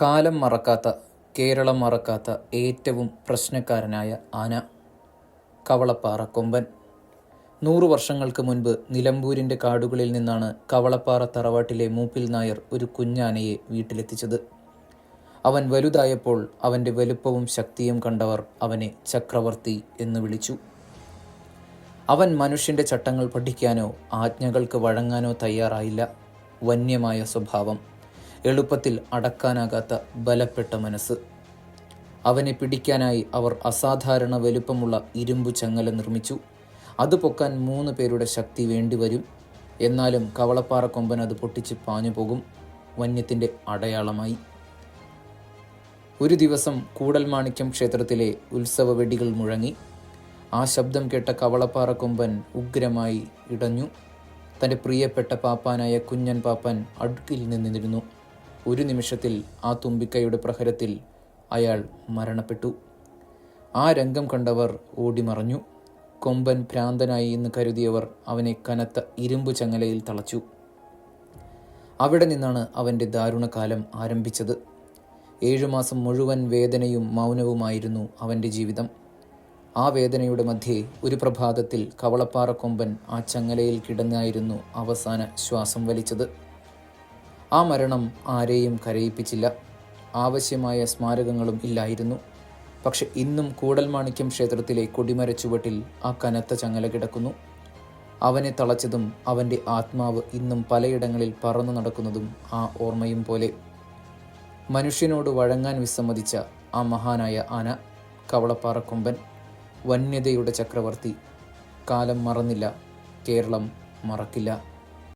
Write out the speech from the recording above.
കാലം മറക്കാത്ത കേരളം മറക്കാത്ത ഏറ്റവും പ്രശ്നക്കാരനായ ആന കവളപ്പാറ കൊമ്പൻ. നൂറു വർഷങ്ങൾക്ക് മുൻപ് നിലമ്പൂരിന്റെ കാടുകളിൽ നിന്നാണ് കവളപ്പാറ തറവാട്ടിലെ മൂപ്പിൽ നായർ ഒരു കുഞ്ഞാനയെ വീട്ടിലെത്തിച്ചത്. അവൻ വലുതായപ്പോൾ അവന്റെ വലുപ്പവും ശക്തിയും കണ്ടവർ അവനെ ചക്രവർത്തി എന്ന് വിളിച്ചു. അവൻ മനുഷ്യന്റെ ചട്ടങ്ങൾ പഠിക്കാനോ ആജ്ഞകൾക്ക് വഴങ്ങാനോ തയ്യാറായില്ല. വന്യമായ സ്വഭാവം. എളുപ്പത്തിൽ അടക്കാനാകാത്ത ബലപ്പെട്ട മനസ്സ്. അവനെ പിടിക്കാനായി അവർ അസാധാരണ വലുപ്പമുള്ള ഇരുമ്പു ചങ്ങല നിർമ്മിച്ചു. അത് പൊക്കാൻ മൂന്ന് പേരുടെ ശക്തി വേണ്ടിവരും എന്നാലും കവളപ്പാറ കൊമ്പൻ അത് പൊട്ടിച്ച് പാഞ്ഞു പോകും. വന്യത്തിന്റെ അടയാളമായി. ഒരു ദിവസം കൂടൽമാണിക്യം ക്ഷേത്രത്തിലെ ഉത്സവ വെടികൾ മുഴങ്ങി. ആ ശബ്ദം കേട്ട കവളപ്പാറ കൊമ്പൻ ഉഗ്രമായി ഇടഞ്ഞു. തന്റെ പ്രിയപ്പെട്ട പാപ്പാനായ കുഞ്ഞൻ പാപ്പാൻ അടുക്കിൽ നിന്നിരുന്നു. ഒരു നിമിഷത്തിൽ ആ തുമ്പിക്കൈയുടെ പ്രഹരത്തിൽ അയാൾ മരണപ്പെട്ടു. ആ രംഗം കണ്ടവർ ഓടിമറഞ്ഞു. കൊമ്പൻ ഭ്രാന്തനായി എന്ന് കരുതിയവർ അവനെ കനത്ത ഇരുമ്പു ചങ്ങലയിൽ തളച്ചു. അവിടെ നിന്നാണ് അവന്റെ ദാരുണകാലം ആരംഭിച്ചത്. ഏഴുമാസം മുഴുവൻ വേദനയും മൗനവുമായിരുന്നു അവന്റെ ജീവിതം. ആ വേദനയുടെ മധ്യേ ഒരു പ്രഭാതത്തിൽ കവളപ്പാറ കൊമ്പൻ ആ ചങ്ങലയിൽ കിടന്നായിരുന്നു അവസാന ശ്വാസം വലിച്ചത്. ആ മരണം ആരെയും കരയിപ്പിച്ചില്ല. ആവശ്യമായ സ്മാരകങ്ങളും ഇല്ലായിരുന്നു. പക്ഷെ ഇന്നും കൂടൽമാണിക്യം ക്ഷേത്രത്തിലെ കൊടിമരച്ചുവട്ടിൽ ആ കനത്ത ചങ്ങല കിടക്കുന്നു. അവനെ തളച്ചതും അവന്റെ ആത്മാവ് ഇന്നും പലയിടങ്ങളിൽ പറന്നു നടക്കുന്നതും ആ ഓർമ്മയും പോലെ. മനുഷ്യനോട് വഴങ്ങാൻ വിസമ്മതിച്ച ആ മഹാനായ ആന കവളപ്പാറക്കൊമ്പൻ വന്യതയുടെ ചക്രവർത്തി. കാലം മറന്നില്ല കേരളം മറക്കില്ല.